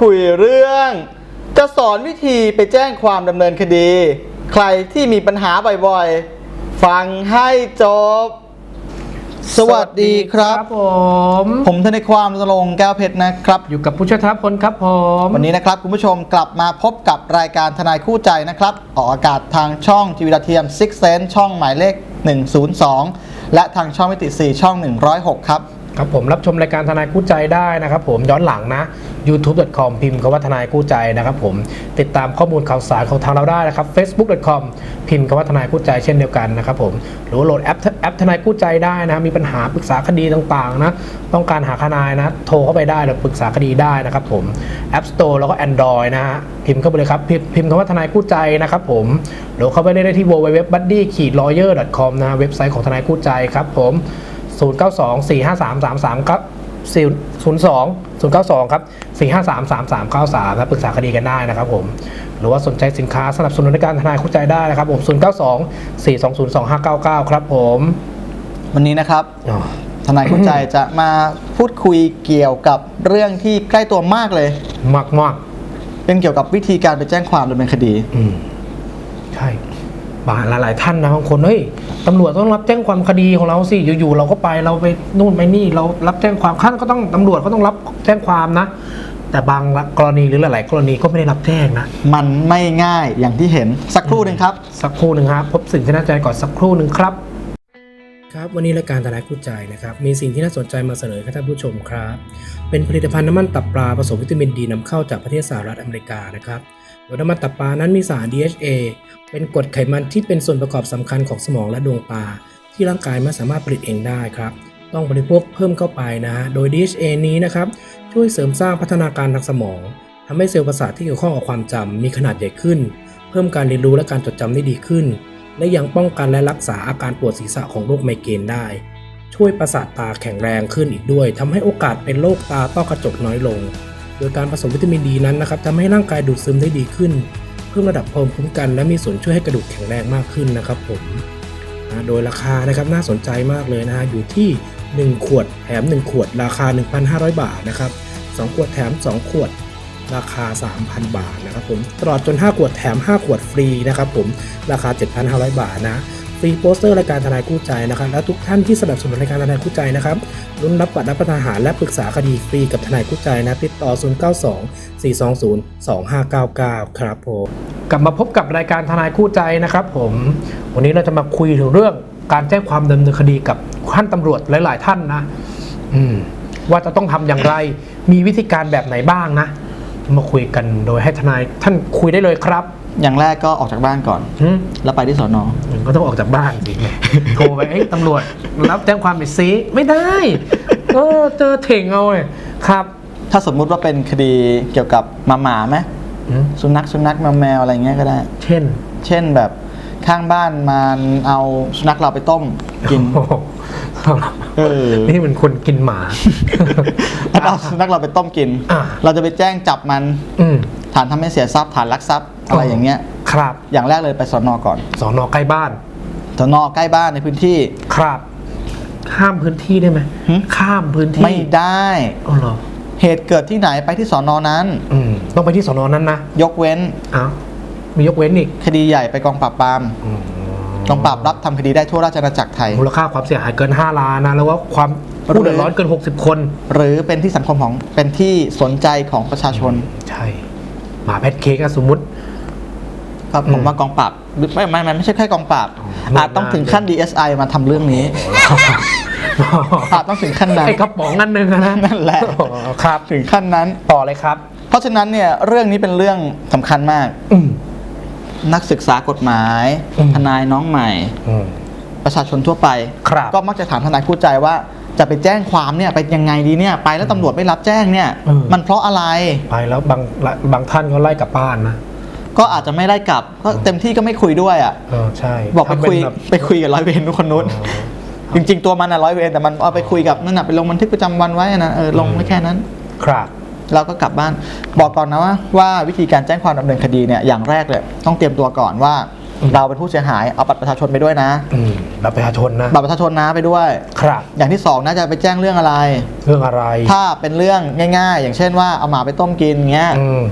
คุยเรื่อง จะสอนวิธีไปแจ้งความดำเนินคดี ใครที่มีปัญหาบ่อยๆ ฟังให้จบ สวัสดีครับ ผม ผมทนายความสรงค์แก้วเพชรนะครับ อยู่กับผู้ช่วยทัพพลครับผมวันนี้นะครับคุณผู้ชมกลับมาพบกับรายการทนายคู่ใจนะครับ ออกอากาศทางช่องทีวีดาวเทียม Six Sense ช่องหมายเลข 102 และทางช่องมิติ 4 ช่อง 106 ครับ ครับผมรับชมรายการทนายคู่ใจได้นะครับผมย้อนหลังนะ youtube.com พิมพ์คำว่าทนายคู่ใจนะครับผมติดตามข้อมูลข่าวสารของทางเราได้นะครับ facebook.com พิมพ์คำว่าทนายคู่ใจเช่นเดียวกันนะครับผมหรือโหลดแอปแอปทนายคู่ใจได้นะมีปัญหาปรึกษาคดีต่างๆนะต้องการหาทนายนะ โทรเข้าไปได้หรือปรึกษาคดีได้นะครับผม App Store แล้วก็ Android นะฮะพิมพ์เข้าไปเลยครับพิมพ์พิมพ์คำว่าทนายคู่ใจนะครับผมหรือเข้าไปได้ที่ www.buddy-lawyer.com นะเว็บไซต์ของทนายคู่ใจครับผม 0 9 2 4 5 3 3 3ครับ0 2 0 9 2 ครับ 4 5 3 3 3 9 3นะปรึกษาคดีกันได้นะครับผม หรือว่าสนใจสินค้าสนับสนุนในการทนายเข้าใจได้นะครับผม 0 9 2 4 2 0 2 5 9 9 ครับผม วันนี้นะครับอ๋อทนายคู่ใจจะมาพูดคุยเกี่ยวกับเรื่องที่ใกล้ตัวมากเลย มากมากเป็นเกี่ยวกับวิธีการไปแจ้งความดำเนินคดี อืม ใช่ บางหลายๆท่านนะบางคนเฮ้ยตำรวจต้องรับแจ้งความคดีของเราสิอยู่ๆเราก็ไปเราไปนู่นไปนี่เรารับแจ้งความขั้นก็ต้องตำรวจก็ต้องรับแจ้งความนะ แต่บางกรณีหรือหลาย ๆ กรณีก็ไม่ได้รับแจ้งนะมันไม่ง่ายอย่างที่เห็นสักครู่หนึ่งครับ สักครู่หนึ่งครับพบสิ่งที่น่าสนใจก่อนสักครู่หนึ่งครับครับวันนี้รายการทนายคู่ใจนะครับมีสิ่งที่น่าสนใจมาเสนอให้ท่านผู้ชมครับ เป็นผลิตภัณฑ์น้ำมันตับปลาผสมวิตามินดีนำเข้าจากประเทศสหรัฐอเมริกานะครับ โดยน้ำมันตับปลานั้นมีสาร DHA เป็นกรดไขมันที่เป็นส่วนประกอบสำคัญของสมองและดวงตา ที่ร่างกายไม่สามารถผลิตเองได้ครับ ต้องบริโภคเพิ่มเข้าไปนะฮะ โดย DHA นี้นะครับช่วยเสริมสร้างพัฒนาการทางสมองทำให้เซลล์ประสาทที่เกี่ยวข้องกับความจำมีขนาดใหญ่ขึ้น เพิ่มการเรียนรู้และการจดจำได้ดีขึ้น และยังป้องกันและรักษาอาการปวดศีรษะของโรคไมเกรนได้ ช่วยประสาทตาแข็งแรงขึ้นอีกด้วยทำให้โอกาสเป็นโรคตาต้อกระจกน้อยลง โดยการผสมวิตามินดีนั้นนะครับทำให้ร่างกายดูดซึมได้ดีขึ้น เพิ่มระดับภูมิคุ้มกัน และมีส่วนช่วยให้กระดูกแข็งแรงมากขึ้นนะครับผมนะโดยราคานะครับน่าสนใจมากเลยนะฮะอยู่ที่ 1 ขวดแถม 1 ขวด ราคา 1,500 บาทนะครับ2ขวดแถม 2 ขวดราคา 3,000 บาทนะครับผมตลอดจน 5 ขวดแถม 5 ขวดฟรีนะครับผมราคา 7,500 บาทนะ ฟรีโปสเตอร์รายการทนายคู่ใจนะครับ และทุกท่านที่สนับสนุนรายการทนายคู่ใจนะครับรุ่นรับบัตรรับประทานอาหารและปรึกษาคดีฟรีกับทนายคู่ใจนะ ติดต่อ 092 420 2599 ครับผมกลับมาพบกับรายการทนายคู่ใจนะครับ ผม วันนี้เราจะมาคุยถึงเรื่องการแจ้งความดำเนินคดีกับท่านตำรวจหลาย ๆ ท่านนะ อืม ว่าจะต้องทำอย่างไร มีวิธีการแบบไหนบ้างนะ มาคุยกันโดยให้ทนายท่านคุยได้เลยครับ อย่างแรกก็ออกจากบ้านก่อนหืมแล้วไปที่สอนอ มันก็ต้องออกจากบ้านสิโทรไปเอ้ยตำรวจรับแจ้งความไปซีไม่ได้ เออเจอเถ่งเอาเลยครับถ้าสมมุติว่าเป็นคดีเกี่ยวกับหมาหมาไหมหืมสุนัขสุนัขแมวแมวอะไรเงี้ยก็ได้ เช่นเช่นแบบข้างบ้านมันเอาสุนัขเราไปต้มกิน โอ้โหเออ นี่มันคนกินหมา มันเอาสุนัขเราไปต้มกิน อ่าเราจะไปแจ้งจับมัน อืมฐานทำให้เสียทรัพย์ฐานลักทรัพย์ อะไรอย่างเงี้ยครับอย่างแรกเลยไปสอนอก่อนสอนอใกล้บ้านสอนอใกล้บ้านในพื้นที่ครับ ข้ามพื้นที่ได้ไหมหึข้ามพื้นที่ไม่ได้อ๋อเหรอเหตุเกิดที่ไหนไปที่สอนอนั้นอืมต้องไปที่สอนอนั้นนะยกเว้นอ้าวมียกเว้นอีกคดีใหญ่ไปกองปราบปรามกองปราบรับทำคดีได้ทั่วราชอาณาจักรไทยมูลค่าความเสียหายเกิน 5 ล้านนะแล้วว่าความผู้เดือดร้อนเกิน 60 คน หรือเป็นที่สังคมของเป็นที่สนใจของประชาชน ใช่หมาแพทเค้กอะสมมุติ ก็ผมอืมว่ากองปราบหรือไม่ไม่ไม่ไม่ใช่แค่กองปราบอ๋ออาจต้องถึงขั้น DSI มาทำเรื่องนี้อาจต้องถึงขั้นนั้นไอ้กระป๋องอันหนึ่งอะนะนั่นแหละอ๋อครับถึงขั้นนั้นต่อเลยครับ เพราะฉะนั้นเนี่ยเรื่องนี้เป็นเรื่องสำคัญมากอืมนักศึกษากฎหมายอืมทนายน้องใหม่อืมประชาชนทั่วไปครับก็มักจะถามทนายคู่ใจว่าจะไปแจ้งความเนี่ยไปยังไงดีเนี่ยไปแล้วตำรวจไม่รับแจ้งเนี่ยเออมันเพราะอะไรไปแล้วบางบางท่านก็ไล่กลับบ้านนะ ก็อาจจะไม่ได้กลับก็เต็มที่ก็ไม่คุยด้วยอะเออใช่บอกไปทำเป็นคุยแบบไปคุยกับร้อยเวรทุกคนนู้นอ๋อจริง ๆ ตัวมันอะร้อยเวรแต่มันเอาไปคุยกับนั่นน่ะไปลงบันทึกประจำวันไว้อะนะเออลงไว้แค่นั้น ครับ เราก็กลับบ้านบอกก่อนนะว่าว่าวิธีการแจ้งความดำเนินคดีเนี่ยอย่างแรกเลยต้องเตรียมตัวก่อนว่า อืม เราเป็นผู้เสียหายเอาบัตรประชาชนไปด้วยนะ อืมบัตรประชาชนนะบัตรประชาชนนะไปด้วย ครับอย่างที่สองน่าจะไปแจ้งเรื่องอะไร เรื่องอะไรถ้าเป็นเรื่องง่าย ๆ อย่างเช่นว่าเอาหมาไปต้มกินเงี้ย อืม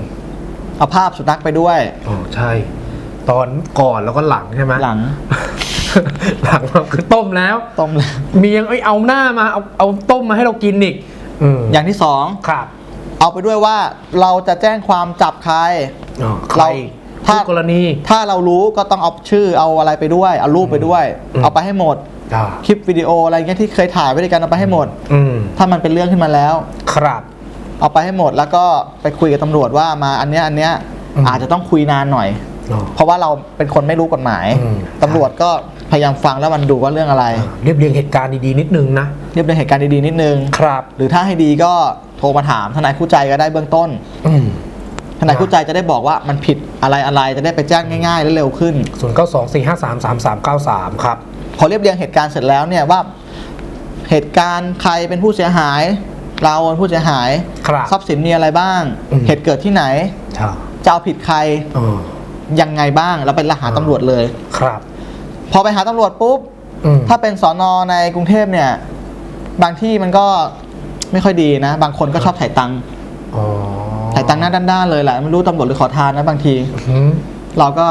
เอาภาพสุนัขไปด้วย อ๋อใช่ ตอนก่อนแล้วก็หลังใช่ไหมหลัง หลังเราคือต้มแล้ว ต้มเลยมียังเอ้ยเอาหน้ามาเอาเอาต้มมาให้เรากินอีกอืมอย่างที่สองครับเอาไปด้วยว่าเราจะแจ้งความจับใคร อ๋อใครเราถ้า คู่กรณี ถ้าเรารู้ก็ต้องเอาชื่อเอาอะไรไปด้วย เอารูปไปด้วย อืม เอาไปให้หมด อ่าคลิปวิดีโออะไรเงี้ยที่เคยถ่ายไว้ด้วยกันเอาไปให้หมด อืมถ้ามันเป็นเรื่องขึ้นมาแล้ว ครับ เอาไปให้หมดแล้วก็ไปคุยกับตำรวจว่ามาอันเนี้ยอันเนี้ยอืมอาจจะต้องคุยนานหน่อย อ๋อ เพราะว่าเราเป็นคนไม่รู้กฎหมายอืม ตำรวจก็พยายามฟังแล้วมันดูว่าเรื่องอะไรเรียบเรียงเหตุการณ์ดีๆนิดนึงนะ เรียบเรียงเหตุการณ์ดีๆนิดนึง ครับหรือถ้าให้ดีก็โทรมาถามทนายคู่ใจก็ได้เบื้องต้น อืม ทนายคู่ใจจะได้บอกว่ามันผิดอะไรอะไรจะได้ไปแจ้งง่ายๆและเร็วขึ้นศูนย์เก้าสองสี่ห้าสามสามสามเก้าสามครับ พอเรียบเรียงเหตุการณ์เสร็จแล้วเนี่ยว่าเหตุการณ์ใครเป็นผู้เสียหาย เราเป็นผู้เสียหายครับทรัพย์สินมีอะไรบ้าง อืม เหตุเกิดที่ไหนใช่จะเอาผิดใครอ๋อยังไงบ้างเราไปหาตำรวจเลย ครับพอไปหาตำรวจปุ๊บ อืมถ้าเป็นสอนอในกรุงเทพเนี่ย บางที่มันก็ไม่ค่อยดีนะ บางคนก็ชอบถ่ายตังค์อ๋อถ่ายตังค์หน้าด้านๆเลยแหละไม่รู้ตำรวจหรือขอทานนะบางที อืมเราก็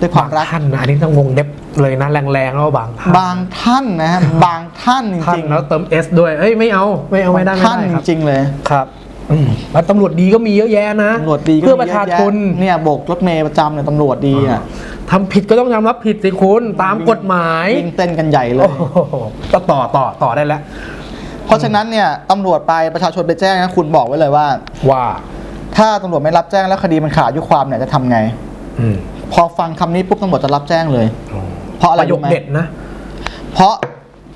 ด้วยความรัก ท่านนะอันนี้ต้องวงเด็บ เลยนะแรงๆแล้วบางท่านบางท่านนะฮะบางท่านจท่านริงแล้วเติม S ด้วยเอ้ยไม่เอาไม่เอาไม่ได้ไม่ท่านได้จครับริงๆเลยครับอืมแล้วตำรวจดีก็มีเยอะแยะนะตำรวจดีก็เพื่อมีประชาเยอชนแยะเนี่ยโบกรถเมย์ประจำเนี่ยตำรวจดีอะทำผิดก็ต้องยอมรับผิดสิคุณตามกฎหมายวิ่งเต้นกันใหญ่เลโอ้ยโหก็ต่อต่อต่อได้แล้ว เพราะฉะนั้นเนี่ยตำรวจไปประชาชนไปแจ้งนะคุณบอกไว้เลยว่า ว่าถ้าตำรวจไม่รับแจ้งแล้วคดีมันขาดอายุความเนี่ยจะทำไง อืมพอฟังคำนี้ปุ๊บตำรวจจะรับแจ้งเลย เพราะอะไรประโยครู้ไหมเด็ดนะ เพราะ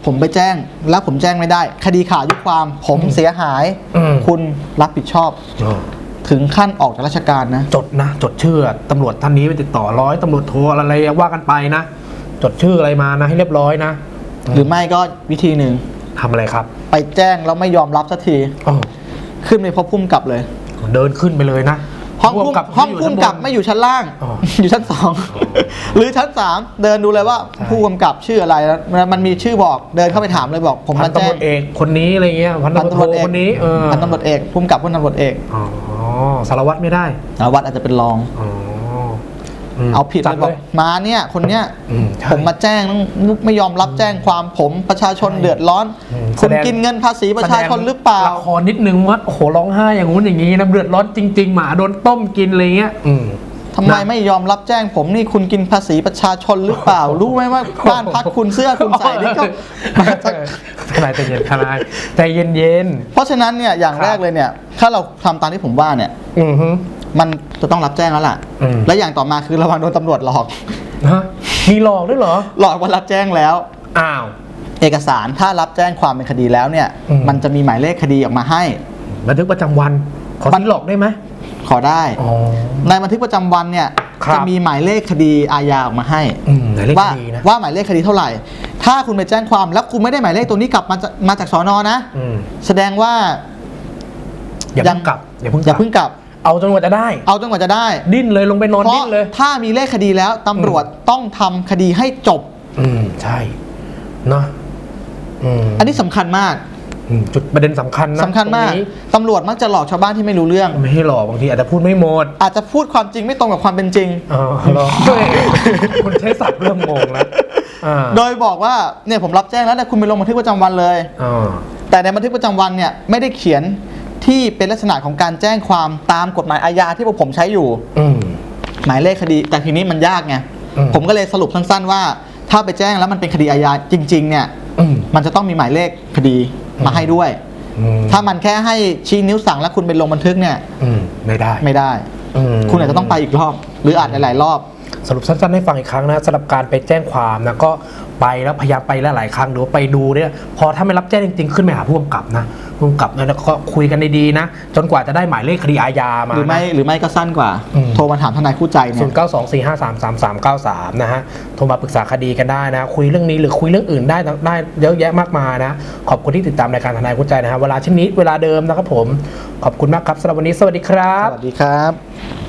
ผมไปแจ้งแล้วผมแจ้งไม่ได้ คดีขาดอายุความ ผมเสียหาย อืม คุณรับผิดชอบอ๋อถึงขั้นออกจากราชการนะ จดนะ จดชื่อตำรวจท่านนี้ไปติดต่อร้อยตำรวจโทรอะไรว่ากันไปนะ จดชื่ออะไรมานะให้เรียบร้อยนะหรือไม่ก็วิธีหนึ่ง ทำอะไรครับไปแจ้งแล้วไม่ยอมรับสักทีอ๋อขึ้นไปพบพุ่มกับเลย เดินขึ้นไปเลยนะ ห้องพุ่มกับห้องพุ่มกับไม่อยู่ชั้นล่างอ๋ออยู่ชั้นสองหรือชั้นสามเดินดูเลยว่าใช่ผู้กำกับชื่ออะไรแล้วมันมีชื่อบอกเดินเข้าไปถามเลยบอก ผมพัมานตำแจ้รงวจเอกคนนี้อะไรเงี้ยพันพันตำตำรรววจจโทเอกคนนี้เออพันตำรวจเอกพุ่มกับพุ่ตำรวจเอกอ๋อสารวัตรไม่ได้สารวัตรอาจจะเป็นรองอ๋อม เอาผิดจัเลยบอกมาเนี่ยคนเนี้ยอืมใช่ผมมาแจ้งไม่ยอมรับแจ้งความผมประชาชนใช่เดือดร้อนอืมคุณแสดงกินเงินภาษีประชาชนหรือเปล่าละครนิดนึงว่าโอ้โหร้องไห้อย่างงู้นอย่างนี้นะเดือดร้อนจริง ๆ หมาโดนต้มกินอะไรเงี้ยอืมทำไมไม่ยอมรับแจ้งผมนี่คุณกินภาษีประชาชนหรือเปล่า รู้ไหมว่าบ้านพักคุณเสื้อคุณใส่นี่ก็มาจากทนายใจเย็นทนายใจเย็นเย็นเพราะฉะนั้นเนี่ยอย่างครับแรกเลยเนี่ย ถ้าเราทำตามที่ผมว่าเนี่ยๆอือฮึ มันจะต้องรับแจ้งแล้วล่ะ อืม และอย่างต่อมาคือระวังโดนตำรวจหลอก ฮะมีหลอกด้วยเหรอ หลอกว่ารับแจ้งแล้ว อ้าว เอกสารถ้ารับแจ้งความเป็นคดีแล้วเนี่ย อืม มันจะมีหมายเลขคดีออกมาให้ บันทึกประจำวัน ขอบัน ที่หลอกได้ไหมขอได้ อ๋อ ในบันทึกประจำวันเนี่ยครับ จะมีหมายเลขคดีอาญาออกมาให้ อืมหมายเลขว่าคดีนะ ว่าหมายเลขคดีเท่าไหร่ ถ้าคุณไปแจ้งความแล้วคุณไม่ได้หมายเลขตัวนี้กลับมาจากมาจากสอนอนะ อืมแสดงว่าอย่าเพิ่งกลับอย่าเพิ่งอย่าเพิ่งกลับ เอาจนกว่าจะได้ เอาจนกว่าจะได้ ดิ้นเลยลงไปนอนเพราะดิ้นเลย ถ้ามีเลขคดีแล้วตำรวจต้องทำคดีให้จบ อืมใช่เนาะอืมอันนี้สำคัญมากอืมจุดประเด็นสำคัญนะสำคัญมากตรงนี้ตำรวจมักจะหลอกชาวบ้านที่ไม่รู้เรื่อง ไม่ให้หลอกบางทีอาจจะพูดไม่หมดอาจจะพูดความจริงไม่ตรงกับความเป็นจริง อ๋อหรอคุณใช้ศัพท์เริ่มงงแล้วอ่าโดยบอกว่าเนี่ยผมรับแจ้งแล้วเนี่ยคุณไปลงบันทึกประจำวันเลยอ๋อแต่ในบันทึกประจำวันเนี่ยไม่ได้เขียน ที่เป็นลักษณะของการแจ้งความตามกฎหมายอาญาที่พวกผมใช้อยู่ อืม หมายเลขคดี แต่ทีนี้มันยากไงอืม ผมก็เลยสรุปสั้นๆว่า ถ้าไปแจ้งแล้วมันเป็นคดีอาญาจริง ๆ เนี่ย อืม มันจะต้องมีหมายเลขคดีมาให้ด้วย อืม ถ้ามันแค่ให้ชี้นิ้วสั่งแล้วคุณไปลงบันทึกเนี่ย อืม ไม่ได้ไม่ได้อืมคุณอาจจะต้องไปอีกรอบ หรืออาจหลายๆรอบ สรุปสั้นๆให้ฟังอีกครั้งนะสำหรับการไปแจ้งความนะก็ไปแล้วพยายามไปหลายๆครั้งหรือว่าไปดูเนี่ยพอถ้าไม่รับแจ้งจริงๆขึ้นไปหาผู้กำกับนะผู้กำกับนะแล้วก็คุยกันดีๆนะ จนกว่าจะได้หมายเลขคดีอาญามาหรือไม่หรือไม่ก็สั้นกว่าอืมโทรมาถามทนายคู่ใจเนี่ศูยนย์เก้าสองสี่ห้าสามสามสามเก้าสามนะฮะโทรมาปรึกษาคดีกันได้นะ คุยเรื่องนี้หรือคุยเรื่องอื่นได้ได้เยอะแยะมากมายนะ ขอบคุณที่ติดตามรายการทนายคู่ใจนะฮะเวลาเช่นนี้เวลาเดิมนะครับผมขอบคุณมากครับสำหรับวันนี้สวัสดีครับ สวัสดีครับ